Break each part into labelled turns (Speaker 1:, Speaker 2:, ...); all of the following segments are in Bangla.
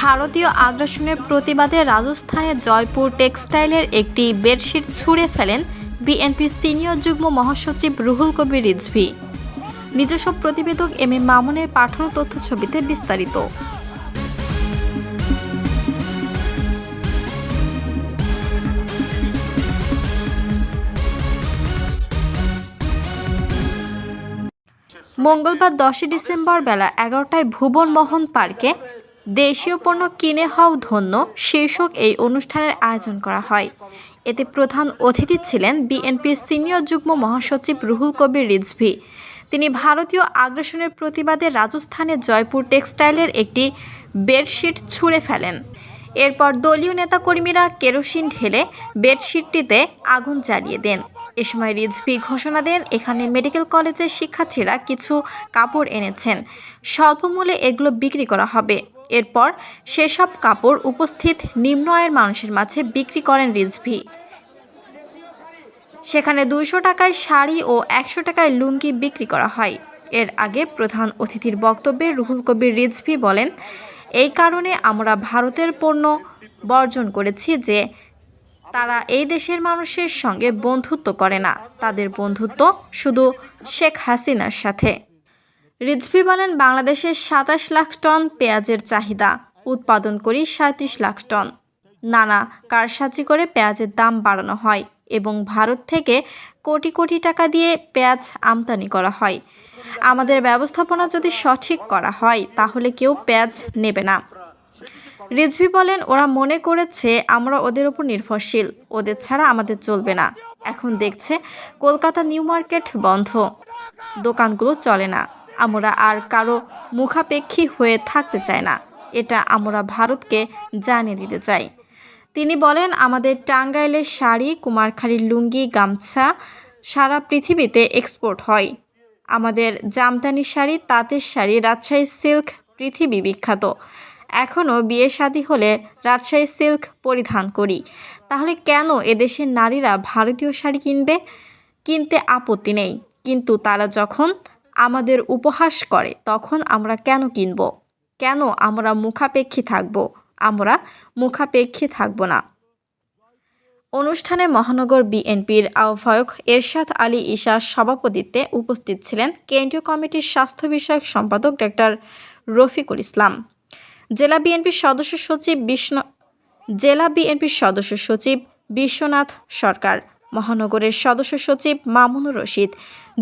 Speaker 1: ভারতীয় আগ্রাসনের প্রতিবাদে রাজস্থানে জয়পুর টেক্সটাইলের একটি বেডশিট ছুঁড়ে ফেলেন বিএনপি সিনিয়র যুগ্ম মহাসচিব রুহুল কবির রিজভি নিজস্ব প্রতিবেদক এম এ মামুনের পাঠানো তথ্য ছবিতে বিস্তারিত মঙ্গলবার দশই ডিসেম্বর বেলা এগারোটায় ভুবন মোহন পার্কে দেশীয় পণ্য কিনে হও ধন্য শীর্ষক এই অনুষ্ঠানের আয়োজন করা হয় এতে প্রধান অতিথি ছিলেন বিএনপির সিনিয়র যুগ্ম মহাসচিব রুহুল কবির রিজভি তিনি ভারতীয় আগ্রাসনের প্রতিবাদে রাজস্থানে জয়পুর টেক্সটাইলের একটি বেডশিট ছুঁড়ে ফেলেন এরপর দলীয় নেতাকর্মীরা কেরোসিন ঢেলে বেডশিটটিতে আগুন জ্বালিয়ে দেন এ সময় রিজভি ঘোষণা দেন এখানে মেডিকেল কলেজের শিক্ষার্থীরা কিছু কাপড় এনেছেন স্বল্পমূল্যে এগুলো বিক্রি করা হবে এরপর সেসব কাপড় উপস্থিত নিম্ন আয়ের মানুষের মাঝে বিক্রি করেন রিজভি সেখানে দুইশো টাকায় শাড়ি ও একশো টাকায় লুঙ্গি বিক্রি করা হয় এর আগে প্রধান অতিথির বক্তব্যে রুহুল কবির রিজভি বলেন এই কারণে আমরা ভারতের পণ্য বর্জন করেছি যে তারা এই দেশের মানুষের সঙ্গে বন্ধুত্ব করে না তাদের বন্ধুত্ব শুধু শেখ হাসিনার সাথে রিজভি বলেন বাংলাদেশের সাতাশ লাখ টন পেঁয়াজের চাহিদা উৎপাদন করি সাঁত্রিশ লাখ টন নানা কারসাজি করে পেঁয়াজের দাম বাড়ানো হয় এবং ভারত থেকে কোটি কোটি টাকা দিয়ে পেঁয়াজ আমদানি করা হয় আমাদের ব্যবস্থাপনা যদি সঠিক করা হয় তাহলে কেউ পেঁয়াজ নেবে না রিজভি বলেন ওরা মনে করেছে আমরা ওদের ওপর নির্ভরশীল ওদের ছাড়া আমাদের চলবে না এখন দেখছে কলকাতা নিউ মার্কেট বন্ধ দোকানগুলো চলে না আমরা আর কারো মুখাপেক্ষী হয়ে থাকতে চাই না এটা আমরা ভারতকে জানিয়ে দিতে চাই তিনি বলেন আমাদের টাঙ্গাইলের শাড়ি কুমারখালীর লুঙ্গি গামছা সারা পৃথিবীতে এক্সপোর্ট হয় আমাদের জামদানি শাড়ি তাঁতের শাড়ি রাজশাহী সিল্ক পৃথিবী বিখ্যাত এখনও বিয়ে শাদী হলে রাজশাহী সিল্ক পরিধান করি তাহলে কেন এদেশের নারীরা ভারতীয় শাড়ি কিনবে কিনতে আপত্তি নেই কিন্তু তারা যখন আমাদের উপহাস করে তখন আমরা কেন কিনব কেন আমরা মুখাপেক্ষী থাকব আমরা মুখাপেক্ষী থাকব না অনুষ্ঠানে মহানগর বিএনপির আহ্বায়ক এরশাদ আলী ইশার সভাপতিত্বে উপস্থিত ছিলেন কেন্দ্রীয় কমিটির স্বাস্থ্য বিষয়ক সম্পাদক ডক্টর রফিকুল ইসলাম জেলা বিএনপির সদস্য সচিব বিষ্ণু জেলা বিএনপির সদস্য সচিব বিশ্বনাথ সরকার মহানগরের সদস্য সচিব মামুনুর রশিদ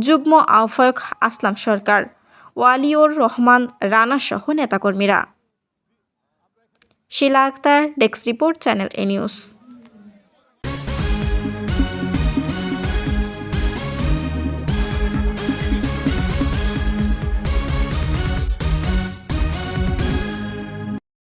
Speaker 1: যুগ্ম আহ্বায়ক আসলাম সরকার ওয়ালিউর রহমান রানাসহ নেতাকর্মীরা Shila Akter desk report channel A news